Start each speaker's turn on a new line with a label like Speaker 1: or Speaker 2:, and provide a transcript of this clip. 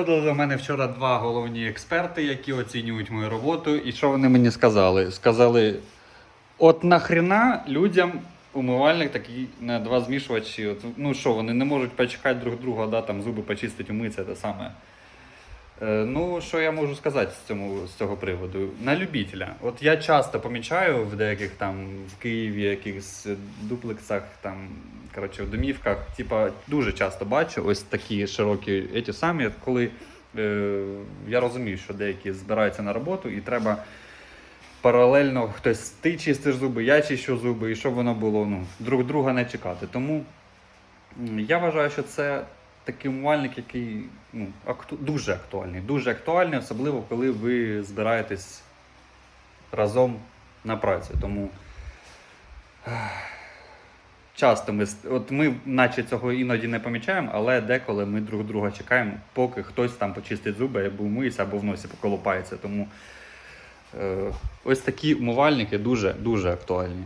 Speaker 1: Приходили до мене вчора два головні експерти, які оцінюють мою роботу. І що вони мені сказали? Сказали: от нахрена людям умивальник такий на два змішувачі. От, ну що, вони не можуть почекати друг друга, да, там зуби почистити, умитися, те саме. Е, Ну, що я можу сказати з, цьому, з цього приводу? На любителя. От я часто помічаю в деяких там в Києві, якихось дуплексах, там, коротше, в домівках, типа, дуже часто бачу ось такі широкі еті самі, коли е, я розумію, що деякі збираються на роботу і треба паралельно хтось ти чистиш зуби, я чищу зуби, і щоб воно було ну, друг друга не чекати. Тому я вважаю, що це такий умивальник, який ну, акту... дуже актуальний. Дуже актуальний, особливо коли ви збираєтесь разом на працю. Тому часто ми, от ми, наче цього іноді не помічаємо, але деколи ми друг друга чекаємо, поки хтось там почистить зуби, або вмиється, або в носі поколупається. Тому е, ось такі умивальники дуже дуже актуальні.